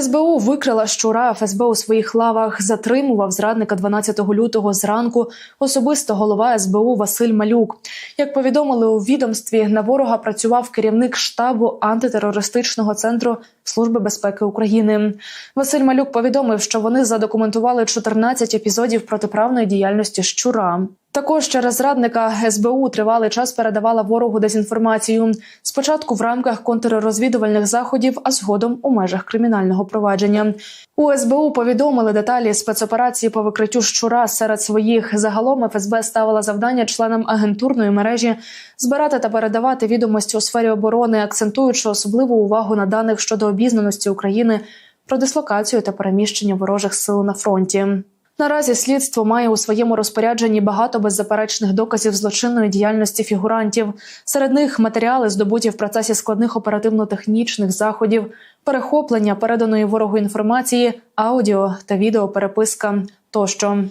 СБУ викрила щура. ФСБ у своїх лавах затримував зрадника 12 лютого зранку. Особисто голова СБУ Василь Малюк. Як повідомили у відомстві, на ворога працював керівник штабу антитерористичного центру Служби безпеки України. Василь Малюк повідомив, що вони задокументували 14 епізодів протиправної діяльності щура. Також через зрадника СБУ тривалий час передавала ворогу дезінформацію. Спочатку в рамках контррозвідувальних заходів, а згодом у межах кримінального провадження. У СБУ повідомили деталі спецоперації по викриттю щура серед своїх. Загалом ФСБ ставила завдання членам агентурної мережі збирати та передавати відомості у сфері оборони, акцентуючи особливу увагу на даних щодо обізнаності України про дислокацію та переміщення ворожих сил на фронті. Наразі слідство має у своєму розпорядженні багато беззаперечних доказів злочинної діяльності фігурантів. Серед них матеріали здобуті в процесі складних оперативно-технічних заходів, перехоплення переданої ворогу інформації, аудіо та відеопереписка тощо.